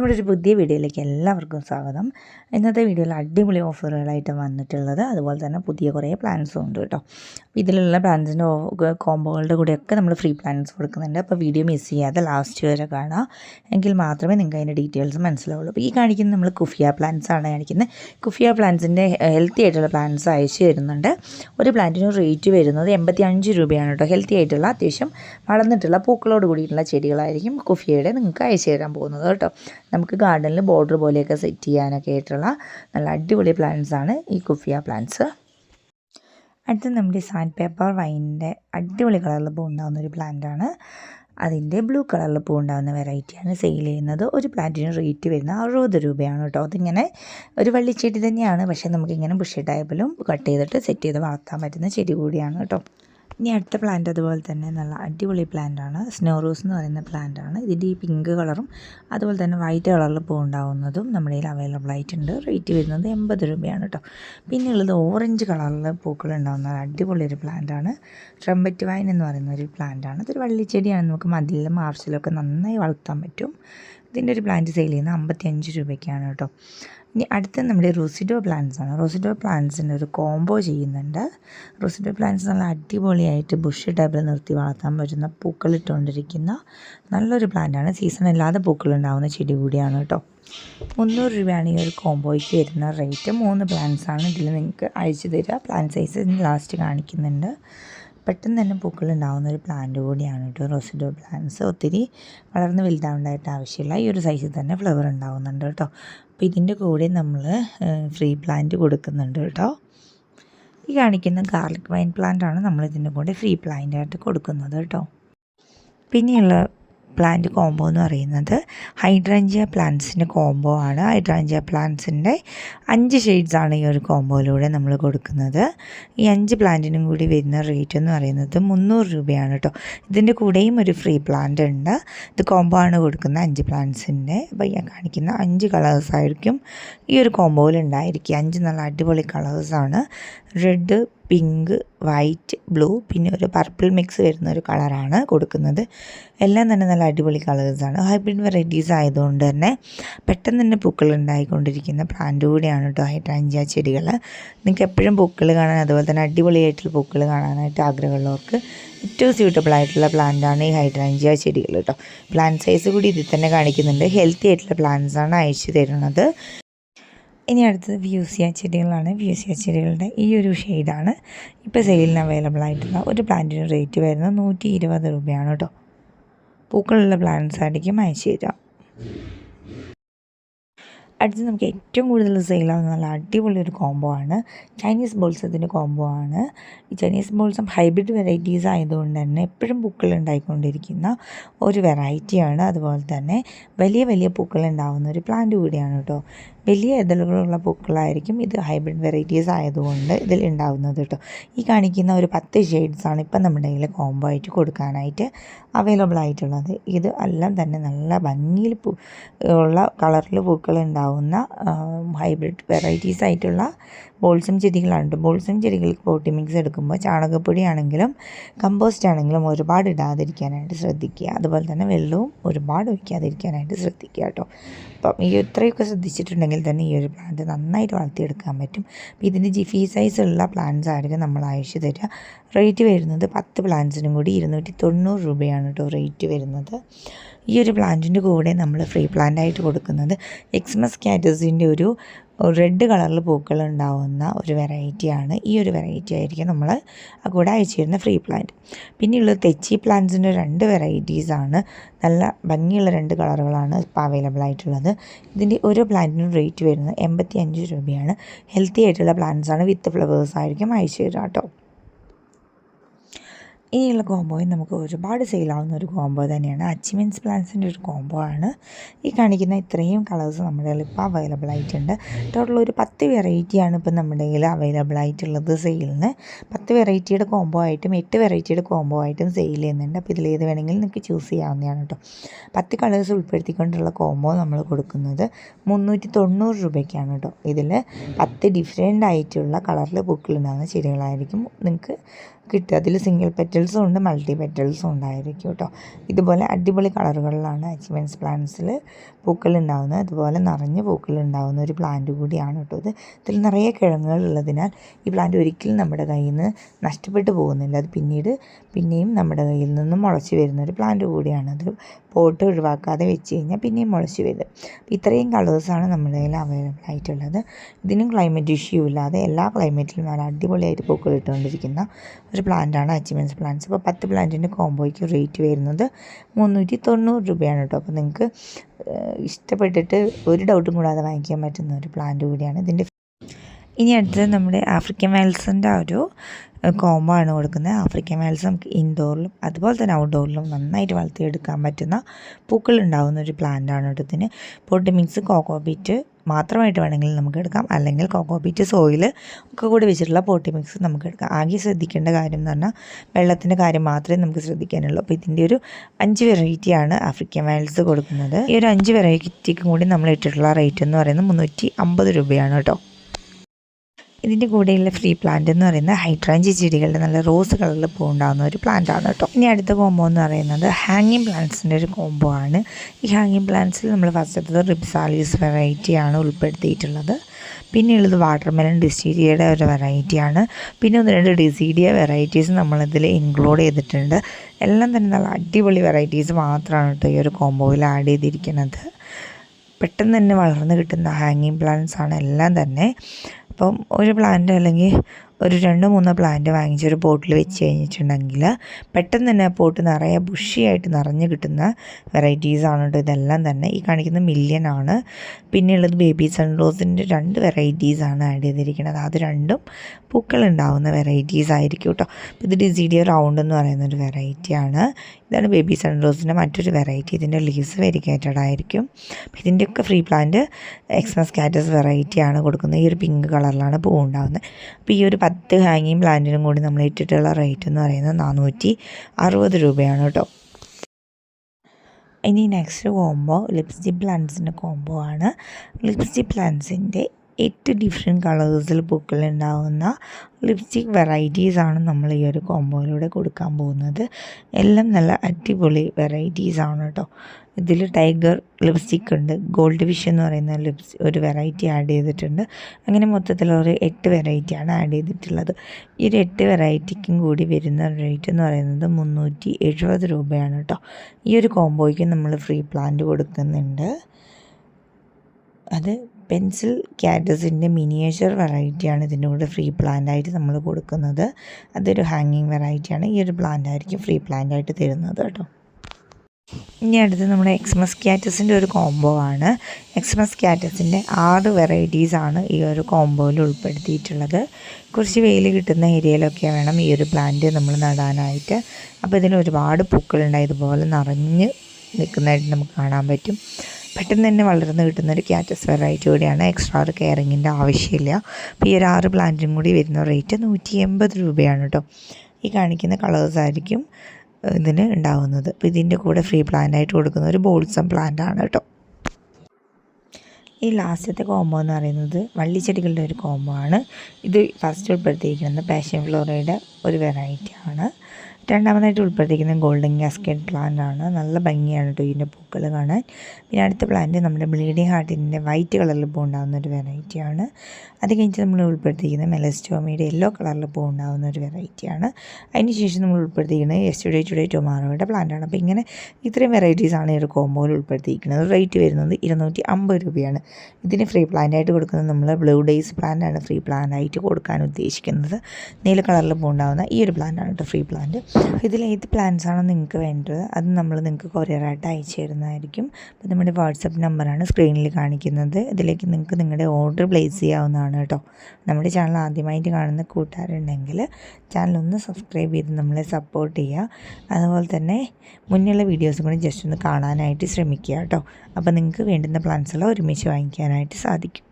നമ്മുടെ ഒരു പുതിയ വീഡിയോയിലേക്ക് എല്ലാവർക്കും സ്വാഗതം. ഇന്നത്തെ വീഡിയോയിൽ അടിപൊളി ഓഫറുകളായിട്ട് വന്നിട്ടുള്ളത് അതുപോലെ തന്നെ പുതിയ കുറേ പ്ലാൻസും ഉണ്ട് കേട്ടോ. അപ്പോൾ ഇതിലുള്ള പ്ലാൻസിന്റെ കോംബോകളുടെ കൂടെയൊക്കെ നമ്മൾ ഫ്രീ പ്ലാൻസ് കൊടുക്കുന്നുണ്ട്. അപ്പോൾ വീഡിയോ മിസ് ചെയ്യാതെ ലാസ്റ്റ് വരെ കാണാം. എങ്കിൽ മാത്രമേ നിങ്ങൾക്ക് അതിന്റെ ഡീറ്റെയിൽസ് മനസ്സിലാവുള്ളൂ. അപ്പോൾ ഈ കാണിക്കുന്നത് നമ്മൾ കുഫിയ പ്ലാൻസ് ആണ് കാണിക്കുന്നത്. കുഫിയ പ്ലാൻസിന്റെ ഹെൽത്തി ആയിട്ടുള്ള പ്ലാൻസ് അയച്ചു തരുന്നുണ്ട്. ഒരു പ്ലാന്റിന് റേറ്റ് വരുന്നത് എൺപത്തി അഞ്ച് രൂപയാണ് കേട്ടോ. ഹെൽത്തി ആയിട്ടുള്ള അത്യാവശ്യം വളർന്നിട്ടുള്ള പൂക്കളോട് കൂടിയിട്ടുള്ള ചെടികളായിരിക്കും കുഫിയയുടെ നിങ്ങൾക്ക് അയച്ചു തരാൻ പോകുന്നത് കേട്ടോ. നമുക്ക് ഗാർഡനിൽ ബോർഡർ പോലെയൊക്കെ സെറ്റ് ചെയ്യാനൊക്കെ ആയിട്ടുള്ള നല്ല അടിപൊളി പ്ലാന്റ്സ് ആണ് ഈ കുഫിയ പ്ലാന്റ്സ് അടുത്ത് നമ്മുടെ സാൻഡ് പേപ്പർ വൈനിന്റെ അടിപൊളി കളറിൽ പൂ ഉണ്ടാകുന്ന ഒരു പ്ലാന്റാണ് അതിന്റെ ബ്ലൂ കളറിൽ പൂ ഉണ്ടാകുന്ന വെറൈറ്റിയാണ് സെയിൽ ചെയ്യുന്നത്. ഒരു പ്ലാന്റിന് റേറ്റ് വരുന്നത് അറുപത് രൂപയാണ് കേട്ടോ. അതിങ്ങനെ ഒരു വള്ളിച്ചെടി തന്നെയാണ്. പക്ഷേ നമുക്കിങ്ങനെ ബുഷ് കട്ട് ചെയ്തിട്ട് സെറ്റ് ചെയ്ത് വളർത്താൻ പറ്റുന്ന ചെടി കൂടിയാണ് കേട്ടോ. ഇനി അടുത്ത പ്ലാന്റ് അതുപോലെ തന്നെ നല്ല അടിപൊളി ആണ്. സ്നോ റോസ് എന്ന് പറയുന്ന പ്ലാന്റ് ആണ്. ഇതിന്റെ ഈ പിങ്ക് കളറും അതുപോലെ തന്നെ വൈറ്റ് കളറിൽ പൂ ഉണ്ടാവുന്നതും നമ്മുടെ കയ്യിൽ അവൈലബിൾ ആയിട്ടുണ്ട്. റേറ്റ് വരുന്നത് എൺപത് രൂപയാണ് കേട്ടോ പിന്നെ ഉള്ളത് ഓറഞ്ച് കളറിൽ പൂക്കൾ ഉണ്ടാകുന്ന അടിപൊളി ഒരു പ്ലാന്റ് ആണ്. ട്രംബറ്റ് വൈൻ എന്ന് പറയുന്ന ഒരു പ്ലാന്റ് ആണ്. ഇതൊരു വള്ളിച്ചെടിയാണ് നമുക്ക് മതിലിലും മാർച്ചിലൊക്കെ നന്നായി വളർത്താൻ പറ്റും. ഇതിന്റെ ഒരു പ്ലാന്റ് സെയിൽ ചെയ്യുന്നത് അമ്പത്തി അഞ്ച് രൂപയ്ക്കാണ് കേട്ടോ. ഇനി അടുത്ത നമ്മുടെ റോസിഡോ പ്ലാന്റ്സ് ആണ്. റോസിഡോ പ്ലാന്റ്സിന്റെ ഒരു കോംബോ ചെയ്യുന്നുണ്ട്. റോസിഡോ പ്ലാന്റ്സ് നല്ല അടിപൊളിയായിട്ട് ബുഷ് ടൈപ്പിൽ നിർത്തി വളർത്താൻ പറ്റുന്ന പൂക്കളിട്ടുകൊണ്ടിരിക്കുന്ന നല്ലൊരു പ്ലാന്റാണ് സീസൺ ഇല്ലാതെ പൂക്കളുണ്ടാവുന്ന ചെടി കൂടിയാണ് കേട്ടോ. മുന്നൂറ് രൂപയാണ് ഈ ഒരു കോംബോയ്ക്ക് വരുന്ന റേറ്റ് മൂന്ന് പ്ലാന്റ്സ് ആണ് ഇതിൽ നിങ്ങൾക്ക് അയച്ചു തരിക. പ്ലാന്റ് സൈസ് ലാസ്റ്റ് കാണിക്കുന്നുണ്ട്. പെട്ടെന്ന് തന്നെ പൂക്കൾ ഉണ്ടാകുന്ന ഒരു പ്ലാന്റ് കൂടിയാണ് കേട്ടോ റോസിഡോ പ്ലാന്റ്സ് ഒത്തിരി വളർന്ന് വലുതാവേണ്ടതായിട്ട് ആവശ്യമില്ല. ഈ ഒരു സൈസിൽ തന്നെ ഫ്ലവർ ഉണ്ടാകുന്നുണ്ട് കേട്ടോ അപ്പോൾ ഇതിന്റെ കൂടെ നമ്മൾ ഫ്രീ പ്ലാന്റ് കൊടുക്കുന്നുണ്ട് കേട്ടോ ഈ കാണിക്കുന്ന ഗാർലിക് വൈൻ പ്ലാന്റ് ആണ് നമ്മൾ ഇതിന്റെ കൂടെ ഫ്രീ പ്ലാന്റ് ആയിട്ട് കൊടുക്കുന്നത് കേട്ടോ പിന്നെയുള്ള പ്ലാന്റ് കോംബോ എന്ന് പറയുന്നത്. ഹൈഡ്രാഞ്ചിയ പ്ലാന്റ്സിന്റെ കോംബോ ആണ്. ഹൈഡ്രാഞ്ചിയ പ്ലാന്റ്സിന്റെ അഞ്ച് ഷെയ്ഡ്സാണ് ഈ ഒരു കോംബോയിലൂടെ നമ്മൾ കൊടുക്കുന്നത്. ഈ അഞ്ച് പ്ലാന്റിനും കൂടി വരുന്ന റേറ്റ് എന്ന് പറയുന്നത് മുന്നൂറ് രൂപയാണ് കേട്ടോ ഇതിന്റെ കൂടെയും ഒരു ഫ്രീ പ്ലാന്റ് ഉണ്ട്. ഇത് കോംബോ ആണ് കൊടുക്കുന്ന അഞ്ച് പ്ലാന്റ്സിന്റെ അപ്പോൾ ഞാൻ കാണിക്കുന്ന അഞ്ച് കളേഴ്സ് ആയിരിക്കും ഈ ഒരു കോംബോയിൽ ഉണ്ടായിരിക്കും അഞ്ച് നല്ല അടിപൊളി കളേഴ്സാണ് റെഡ് പിങ്ക് വൈറ്റ് ബ്ലൂ പിന്നെ ഒരു പർപ്പിൾ മിക്സ് വരുന്ന ഒരു കളറാണ് കൊടുക്കുന്നത്. എല്ലാം തന്നെ നല്ല അടിപൊളി കളേഴ്സാണ് ഹൈബ്രിഡ് വെറൈറ്റീസ് ആയതുകൊണ്ട് തന്നെ പെട്ടെന്ന് തന്നെ പൂക്കൾ ഉണ്ടായിക്കൊണ്ടിരിക്കുന്ന പ്ലാന്റ് കൂടിയാണ് കേട്ടോ ഹൈഡ്രാഞ്ചിയ ചെടികൾ. നിങ്ങൾക്ക് എപ്പോഴും പൂക്കൾ കാണാൻ അതുപോലെ തന്നെ അടിപൊളിയായിട്ടുള്ള പൂക്കൾ കാണാനായിട്ട് ആഗ്രഹമുള്ളവർക്ക് ഏറ്റവും സ്യൂട്ടബിൾ ആയിട്ടുള്ള പ്ലാന്റാണ് ഈ ഹൈഡ്രാഞ്ചിയ ചെടികൾ കേട്ടോ പ്ലാന്റ് സൈസ് കൂടി ഇതിൽ തന്നെ കാണിക്കുന്നുണ്ട്. ഹെൽത്തി ആയിട്ടുള്ള പ്ലാന്റ്സ് ആണ് അയച്ചു തരുന്നത്. ഇനി അടുത്തത് വ്യൂസിയ ചെടികളാണ് വ്യൂസിയ ചെടികളുടെ ഈ ഒരു ഷെയ്ഡാണ്. ഇപ്പോൾ സെയിലിന് അവൈലബിൾ ആയിട്ടുള്ള ഒരു പ്ലാന്റിന് റേറ്റ് വരുന്നത് നൂറ്റി ഇരുപത് രൂപയാണ് കേട്ടോ. പൂക്കളുള്ള പ്ലാന്റ്സ് ആയിരിക്കും അയച്ചു തരാം. അടുത്ത് നമുക്ക് ഏറ്റവും കൂടുതൽ സെയിലാവുന്ന നല്ല അടിപൊളി ഒരു കോംബോ ആണ് ചൈനീസ് ബോൾസത്തിന്റെ കോംബോ ആണ്. ഈ ചൈനീസ് ബോൾസും ഹൈബ്രിഡ് വെറൈറ്റീസ് ആയതുകൊണ്ട് തന്നെ എപ്പോഴും പൂക്കൾ ഉണ്ടായിക്കൊണ്ടിരിക്കുന്ന ഒരു വെറൈറ്റിയാണ് അതുപോലെ തന്നെ വലിയ വലിയ പൂക്കൾ ഉണ്ടാകുന്ന ഒരു പ്ലാന്റ് കൂടിയാണ് കേട്ടോ വലിയ ഇതളുകളുള്ള പൂക്കളായിരിക്കും ഇത് ഹൈബ്രിഡ് വെറൈറ്റീസ് ആയതുകൊണ്ട് ഇതിൽ ഉണ്ടാകുന്നത് കേട്ടോ ഈ കാണിക്കുന്ന ഒരു പത്ത് ഷെയ്ഡ്സാണ് ഇപ്പം നമ്മുടെ കയ്യിൽ കോംബോ ആയിട്ട് കൊടുക്കാനായിട്ട് അവൈലബിൾ ആയിട്ടുള്ളത്. ഇത് എല്ലാം തന്നെ നല്ല ഭംഗിയിൽ ഉള്ള കളറിൽ പൂക്കൾ ഉണ്ടാവുന്ന ഹൈബ്രിഡ് വെറൈറ്റീസ് ആയിട്ടുള്ള ബോൾസം ചെടികളാണ് ബോൾസം ചെടികൾക്ക് പോട്ടി മിക്സ് എടുക്കുമ്പോൾ ചാണകപ്പൊടിയാണെങ്കിലും കമ്പോസ്റ്റ് ആണെങ്കിലും ഒരുപാട് ഇടാതിരിക്കാനായിട്ട് ശ്രദ്ധിക്കുക. അതുപോലെ തന്നെ വെള്ളവും ഒരുപാട് ഒഴിക്കാതിരിക്കാനായിട്ട് ശ്രദ്ധിക്കുക കേട്ടോ. അപ്പം ഈ ഇത്രയൊക്കെ ശ്രദ്ധിച്ചിട്ടുണ്ടെങ്കിൽ തന്നെ ഈ ഒരു പ്ലാന്റ് നന്നായിട്ട് വളർത്തിയെടുക്കാൻ പറ്റും. അപ്പം ഇതിന്റെ ജിഫി സൈസ് ഉള്ള പ്ലാന്റ്സ് ആയിരിക്കും നമ്മൾ അയച്ചു തരിക. റേറ്റ് വരുന്നത് പത്ത് പ്ലാന്റ്സിനും കൂടി ഇരുന്നൂറ്റി തൊണ്ണൂറ് രൂപയാണ് കേട്ടോ റേറ്റ് വരുന്നത്. ഈ ഒരു പ്ലാന്റിന്റെ കൂടെ നമ്മൾ ഫ്രീ പ്ലാന്റ് ആയിട്ട് കൊടുക്കുന്നത് എക്സ്മസ് കാറ്റസിന്റെ ഒരു റെഡ് കളറിൽ പൂക്കൾ ഉണ്ടാവുന്ന ഒരു വെറൈറ്റിയാണ് ഈ ഒരു വെറൈറ്റി ആയിരിക്കും നമ്മൾ കൂടെ അയച്ചു തരുന്ന ഫ്രീ പ്ലാന്റ് പിന്നെയുള്ളത് തെച്ചി പ്ലാന്റ്സിന്റെ രണ്ട് വെറൈറ്റീസാണ് നല്ല ഭംഗിയുള്ള രണ്ട് കളറുകളാണ് ഇപ്പോൾ അവൈലബിൾ ആയിട്ടുള്ളത്. ഇതിന്റെ ഒരു പ്ലാന്റിനും റേറ്റ് വരുന്നത് എൺപത്തി അഞ്ച് രൂപയാണ്. ഹെൽത്തി ആയിട്ടുള്ള പ്ലാന്റ്സാണ് വിത്ത് ഫ്ലവേഴ്സ് ആയിരിക്കും അയച്ചു തരാം കേട്ടോ ഇനിയുള്ള കോംബോയും നമുക്ക് ഒരുപാട് സെയിലാവുന്ന ഒരു കോംബോ തന്നെയാണ്. അച്ചിമിൻസ് പ്ലാൻസിന്റെ ഒരു കോംബോ ആണ്. ഈ കാണിക്കുന്ന ഇത്രയും കളേഴ്സ് നമ്മുടെ കയ്യിൽ ഇപ്പോൾ അവൈലബിൾ ആയിട്ടുണ്ട്. ടോട്ടൽ ഒരു പത്ത് വെറൈറ്റിയാണ് ഇപ്പം നമ്മുടെ കയ്യിൽ അവൈലബിൾ ആയിട്ടുള്ളത് സെയിലിന്. പത്ത് വെറൈറ്റിയുടെ കോംബോ ആയിട്ടും എട്ട് വെറൈറ്റിയുടെ കോംബോ ആയിട്ടും സെയിൽ ചെയ്യുന്നുണ്ട്. അപ്പോൾ ഇതിൽ ഏത് വേണമെങ്കിലും നിങ്ങൾക്ക് ചൂസ് ചെയ്യാവുന്നതാണ് കേട്ടോ. പത്ത് കളേഴ്സ് ഉൾപ്പെടുത്തിക്കൊണ്ടുള്ള കോംബോ നമ്മൾ കൊടുക്കുന്നത് മുന്നൂറ്റി തൊണ്ണൂറ് രൂപയ്ക്കാണ് കേട്ടോ. ഇതിൽ പത്ത് ഡിഫറെന്റ് ആയിട്ടുള്ള കളറിൽ പൂക്കളുണ്ടാകുന്ന ചെടികളായിരിക്കും നിങ്ങൾക്ക് കിട്ടുക. അതിൽ സിംഗിൾ പെറ്റൽസും ഉണ്ട് മൾട്ടി പെറ്റൽസും ഉണ്ടായിരിക്കും കേട്ടോ. ഇതുപോലെ അടിപൊളി കളറുകളിലാണ് അച്ചീവ്മെന്റ്സ് പ്ലാന്റ്സിൽ പൂക്കൾ ഉണ്ടാകുന്നത് അതുപോലെ നിറഞ്ഞ പൂക്കൾ ഉണ്ടാകുന്ന ഒരു പ്ലാന്റ് കൂടിയാണ് കേട്ടോ ഇത്. ഇതിൽ നിറയെ കിഴങ്ങുകൾ ഉള്ളതിനാൽ ഈ പ്ലാന്റ് ഒരിക്കലും നമ്മുടെ കയ്യിൽ നിന്ന് നഷ്ടപ്പെട്ടു പോകുന്നില്ല. അത് പിന്നീട് പിന്നെയും നമ്മുടെ കയ്യിൽ നിന്നും മുളച്ച് വരുന്ന ഒരു പ്ലാന്റ് കൂടിയാണ്. അത് പോട്ട് ഒഴിവാക്കാതെ വെച്ച് കഴിഞ്ഞാൽ പിന്നെയും മുളച്ച് വരും. അപ്പോൾ ഇത്രയും കളേഴ്സാണ് നമ്മുടെ കയ്യിൽ അവൈലബിൾ ആയിട്ടുള്ളത്. ഇതിനും ക്ലൈമറ്റ് ഇഷ്യൂ ഇല്ലാതെ എല്ലാ ക്ലൈമറ്റിലും നല്ല അടിപൊളിയായിട്ട് പൂക്കൾ ഇട്ടുകൊണ്ടിരിക്കുന്ന ഒരു പ്ലാന്റാണ് അച്ചീവ്മെന്റ്സ് പ്ലാന്റ്സ് അപ്പോൾ പത്ത് പ്ലാന്റിന്റെ കോംബോയ്ക്ക് റേറ്റ് വരുന്നത് മുന്നൂറ്റി തൊണ്ണൂറ് രൂപയാണ് കേട്ടോ. അപ്പോൾ നിങ്ങൾക്ക് ഇഷ്ടപ്പെട്ടിട്ട് ഒരു ഡൗട്ടും കൂടാതെ വാങ്ങിക്കാൻ പറ്റുന്ന ഒരു പ്ലാന്റ് കൂടിയാണ്. ഇതിന്റെ ഇനി അടുത്തത് നമ്മുടെ ആഫ്രിക്കൻ മാൽസിന്റെ ഒരു കോംബോ ആണ് കൊടുക്കുന്നത്. ആഫ്രിക്കൻ മാൽസ് നമുക്ക് ഇൻഡോറിലും അതുപോലെ തന്നെ ഔട്ട്ഡോറിലും നന്നായിട്ട് വളർത്തിയെടുക്കാൻ പറ്റുന്ന പൂക്കൾ ഉണ്ടാകുന്ന ഒരു പ്ലാന്റ് ആണ് ഇതിന്. പൊട്ടി മിക്സ് കോക്കോ ബീറ്റ് മാത്രമായിട്ട് വേണമെങ്കിൽ നമുക്ക് എടുക്കാം. അല്ലെങ്കിൽ കോക്കോ ബീറ്റ് സോയിൽ ഒക്കെ കൂടി വെച്ചിട്ടുള്ള പോട്ടി മിക്സ് നമുക്ക് എടുക്കാം. ആകെ ശ്രദ്ധിക്കേണ്ട കാര്യം എന്ന് പറഞ്ഞാൽ വെള്ളത്തിന്റെ കാര്യം മാത്രമേ നമുക്ക് ശ്രദ്ധിക്കാനുള്ളൂ. അപ്പോൾ ഇതിന്റെ ഒരു അഞ്ച് വെറൈറ്റിയാണ് ആഫ്രിക്കൻ വയൽസ് കൊടുക്കുന്നത്. ഈ ഒരു അഞ്ച് വെറൈറ്റിക്കും കൂടി നമ്മൾ ഇട്ടിട്ടുള്ള റേറ്റ് എന്ന് പറയുന്നത് മുന്നൂറ്റി അമ്പത് രൂപയാണ് കേട്ടോ. ഇതിന്റെ കൂടെയുള്ള ഫ്രീ പ്ലാന്റ് എന്ന് പറയുന്നത് ഹൈഡ്രാഞ്ചി ചെടികളുടെ നല്ല റോസ് കളറിൽ പൂണ്ടാകുന്ന ഒരു പ്ലാന്റ് ആണ് കേട്ടോ. ഇനി അടുത്ത കോംബോ എന്ന് പറയുന്നത് ഹാങ്ങിങ് പ്ലാന്റ്സിന്റെ ഒരു കോംബോ ആണ്. ഈ ഹാങ്ങിങ് പ്ലാന്റ്സിൽ നമ്മൾ ഫസ്റ്റത്തത് വെറൈറ്റി ആണ് ഉൾപ്പെടുത്തിയിട്ടുള്ളത്. പിന്നെ പിന്നെയുള്ളത് വാട്ടർമെലൺ ഡിസ്റ്റീരിയയുടെ ഒരു വെറൈറ്റിയാണ് പിന്നെ ഒന്ന് രണ്ട് ഡിസീഡിയ വെറൈറ്റീസ് നമ്മളിതിൽ ഇൻക്ലൂഡ് ചെയ്തിട്ടുണ്ട്. എല്ലാം തന്നെ നല്ല അടിപൊളി വെറൈറ്റീസ് മാത്രമാണ് കേട്ടോ ഈ ഒരു കോംബോയിൽ ആഡ് ചെയ്തിരിക്കുന്നത്. പെട്ടെന്ന് തന്നെ വളർന്ന് കിട്ടുന്ന ഹാങ്ങിങ് പ്ലാന്റ്സ് ആണ് എല്ലാം തന്നെ. അപ്പം ഒരു പ്ലാന്റ് അല്ലെങ്കിൽ ഒരു രണ്ടോ മൂന്ന് പ്ലാന്റ് വാങ്ങിച്ച് ഒരു പോട്ടിൽ വെച്ച് കഴിഞ്ഞിട്ടുണ്ടെങ്കിൽ പെട്ടെന്ന് തന്നെ ആ പോട്ട് നിറയെ ബുഷിയായിട്ട് നിറഞ്ഞു കിട്ടുന്ന വെറൈറ്റീസ് ആണ് കേട്ടോ ഇതെല്ലാം തന്നെ. ഈ കാണിക്കുന്ന മില്യൺ ആണ്. പിന്നെയുള്ളത് ബേബി സൺറോസിന്റെ രണ്ട് വെറൈറ്റീസ് ആണ് ആഡ് ചെയ്തിരിക്കുന്നത്. അത് രണ്ടും പൂക്കൾ ഉണ്ടാവുന്ന വെറൈറ്റീസ് ആയിരിക്കും കേട്ടോ ഇത് ഡിസിഡിയ റൗണ്ട് എന്ന് പറയുന്ന ഒരു വെറൈറ്റിയാണ് ഇതാണ് ബേബി സൺറോസിന്റെ മറ്റൊരു വെറൈറ്റി ഇതിന്റെ ലീവ്സ് വെരിക്കേറ്റഡ് ആയിരിക്കും. ഇതിന്റെയൊക്കെ ഫ്രീ പ്ലാന്റ് എക്സ്മസ് കാറ്റസ് വെറൈറ്റിയാണ് കൊടുക്കുന്നത്. ഈ ഒരു പിങ്ക് കളറിലാണ് പൂ ഉണ്ടാകുന്നത് അപ്പോൾ ഈ ഒരു പത്ത് ഹാങ്ങിങ് പ്ലാന്റിനും കൂടി നമ്മൾ ഇട്ടിട്ടുള്ള റേറ്റ് എന്ന് പറയുന്നത് നാനൂറ്റി അറുപത് രൂപയാണ് കേട്ടോ. ഇനി നെക്സ്റ്റ് കോംബോ ലിപ്സ്റ്റിക് പ്ലാന്റ്സിന്റെ കോംബോ ആണ്. ലിപ്സ്റ്റിക് പ്ലാന്റ്സിന്റെ എട്ട് ഡിഫറെന്റ് കളേഴ്സിൽ പൂക്കൾ ഉണ്ടാകുന്ന ലിപ്സ്റ്റിക് വെറൈറ്റീസാണ് നമ്മൾ ഈ ഒരു കോംബോയിലൂടെ കൊടുക്കാൻ പോകുന്നത്. എല്ലാം നല്ല അടിപൊളി വെറൈറ്റീസാണ് കേട്ടോ ഇതിൽ ടൈഗർ ലിപ്സ്റ്റിക് ഉണ്ട്. ഗോൾഡ് വിഷ് എന്ന് പറയുന്ന ലിപ്സ് ഒരു വെറൈറ്റി ആഡ് ചെയ്തിട്ടുണ്ട്. അങ്ങനെ മൊത്തത്തിൽ ഒരു എട്ട് വെറൈറ്റിയാണ് ആഡ് ചെയ്തിട്ടുള്ളത്. ഈ ഒരു എട്ട് വെറൈറ്റിക്കും കൂടി വരുന്ന റേറ്റ് എന്ന് പറയുന്നത് മുന്നൂറ്റി എഴുപത് രൂപയാണ് കേട്ടോ ഈ ഒരു കോംബോയ്ക്ക് നമ്മൾ ഫ്രീ പ്ലാന്റ് കൊടുക്കുന്നുണ്ട്. അത് പെൻസിൽ ക്യാറ്റസിന്റെ മിനിയേച്ചർ വെറൈറ്റിയാണ് ഇതിന്റെ കൂടെ ഫ്രീ പ്ലാന്റ് ആയിട്ട് നമ്മൾ കൊടുക്കുന്നത്. അതൊരു ഹാങ്ങിങ് വെറൈറ്റിയാണ്. ഈ ഒരു പ്ലാന്റ് ആയിരിക്കും ഫ്രീ പ്ലാന്റ് ആയിട്ട് തരുന്നത് കേട്ടോ. ഇനി അടുത്ത് നമ്മുടെ എക്സ്മസ് ക്യാറ്റസിന്റെ ഒരു കോംബോ ആണ്. എക്സ്മസ് ക്യാറ്റസിന്റെ ആറ് വെറൈറ്റീസ് ആണ് ഈ ഒരു കോംബോയിൽ ഉൾപ്പെടുത്തിയിട്ടുള്ളത്. കുറച്ച് വെയിൽ കിട്ടുന്ന ഏരിയയിലൊക്കെ വേണം ഈ ഒരു പ്ലാന്റ് നമ്മൾ നടാനായിട്ട്. അപ്പോൾ ഇതിന് ഒരുപാട് പൂക്കളുണ്ടായതുപോലെ നിറഞ്ഞ് നിൽക്കുന്നതായിട്ട് നമുക്ക് കാണാൻ പറ്റും. പെട്ടെന്ന് തന്നെ വളർന്ന് കിട്ടുന്ന ഒരു ക്യാറ്റസ് വെറൈറ്റി കൂടിയാണ് എക്സ്ട്രാ ഒരു കെയറിങ്ങിന്റെ ആവശ്യമില്ല. അപ്പോൾ ഈ ഒരു ആറ് പ്ലാന്റിനും കൂടി വരുന്ന റേറ്റ് നൂറ്റി എൺപത് രൂപയാണ് കേട്ടോ ഈ കാണിക്കുന്ന കളേഴ്സ് ആയിരിക്കും ഇതിന് ഉണ്ടാവുന്നത്. അപ്പോൾ ഇതിന്റെ കൂടെ ഫ്രീ പ്ലാന്റായിട്ട് കൊടുക്കുന്ന ഒരു ബോൾസം പ്ലാന്റ് ആണ് കേട്ടോ ഈ ലാസ്റ്റത്തെ കോംബോ എന്ന് പറയുന്നത് വള്ളിച്ചെടികളുടെ ഒരു കോംബോ ആണ്. ഇത് ഫസ്റ്റ് ഉൾപ്പെടുത്തിയിരിക്കുന്നത് പാഷൻ ഫ്ലോറയുടെ ഒരു വെറൈറ്റി ആണ്. രണ്ടാമതായിട്ട് ഉൾപ്പെടുത്തിയിരിക്കുന്നത് ഗോൾഡൻ കാസ്കേഡ് പ്ലാന്റ് ആണ്. നല്ല ഭംഗിയാണ് കേട്ടോ ഇതിന്റെ പൂക്കൾ കാണാൻ. പിന്നെ അടുത്ത പ്ലാന്റ് നമ്മുടെ ബ്ലീഡിങ് ഹാർട്ടിന്റെ വൈറ്റ് കളറിൽ പൂ ഉണ്ടാകുന്ന ഒരു വെറൈറ്റിയാണ് അത് കഴിഞ്ഞിട്ട് നമ്മൾ ഉൾപ്പെടുത്തിയിരിക്കുന്നത് മെലസ്റ്റോമിയുടെ യെല്ലോ കളറിൽ പൂ ഉണ്ടാകുന്ന ഒരു വെറൈറ്റിയാണ് അതിന് ശേഷം നമ്മൾ ഉൾപ്പെടുത്തിയിരിക്കുന്നത് യെസ്റ്റർഡേ ടുഡേ ടൊമാറോയുടെ പ്ലാന്റാണ് അപ്പോൾ ഇങ്ങനെ ഇത്രയും വെറൈറ്റീസാണ് ഈ ഒരു കോമ്പോയിൽ ഉൾപ്പെടുത്തിയിരിക്കുന്നത്. റേറ്റ് വരുന്നത് ഇരുന്നൂറ്റി അമ്പത് രൂപയാണ്. ഇതിന് ഫ്രീ പ്ലാന്റായിട്ട് കൊടുക്കുന്നത് നമ്മൾ ബ്ലൂ ഡേയ്സ് പ്ലാന്റാണ് ഫ്രീ പ്ലാന്റായിട്ട് കൊടുക്കാൻ ഉദ്ദേശിക്കുന്നത്. നീല കളറിൽ പൂ ഉണ്ടാകുന്ന ഈ ഒരു പ്ലാന്റാണ് കേട്ടോ ഫ്രീ പ്ലാന്റ് ഇതിൽ ഏത് പ്ലാൻസ് ആണോ നിങ്ങൾക്ക് വേണ്ടത്? അത് നമ്മൾ നിങ്ങൾക്ക് കൊറിയറായിട്ട് അയച്ചു തരുന്നതായിരിക്കും അപ്പോൾ നമ്മുടെ വാട്സപ്പ് നമ്പറാണ് സ്ക്രീനിൽ കാണിക്കുന്നത്. ഇതിലേക്ക് നിങ്ങൾക്ക് നിങ്ങളുടെ ഓർഡർ പ്ലേസ് ചെയ്യാവുന്നതാണ് കേട്ടോ. നമ്മുടെ ചാനൽ ആദ്യമായിട്ട് കാണുന്ന കൂട്ടുകാരുണ്ടെങ്കിൽ ചാനൽ ഒന്ന് സബ്സ്ക്രൈബ് ചെയ്ത് നമ്മളെ സപ്പോർട്ട് ചെയ്യുക അതുപോലെ തന്നെ മുന്നുള്ള വീഡിയോസും കൂടി ജസ്റ്റ് ഒന്ന് കാണാനായിട്ട് ശ്രമിക്കുക കേട്ടോ. അപ്പോൾ നിങ്ങൾക്ക് വേണ്ടുന്ന പ്ലാൻസെല്ലാം ഒരുമിച്ച് വാങ്ങിക്കാനായിട്ട് സാധിക്കും.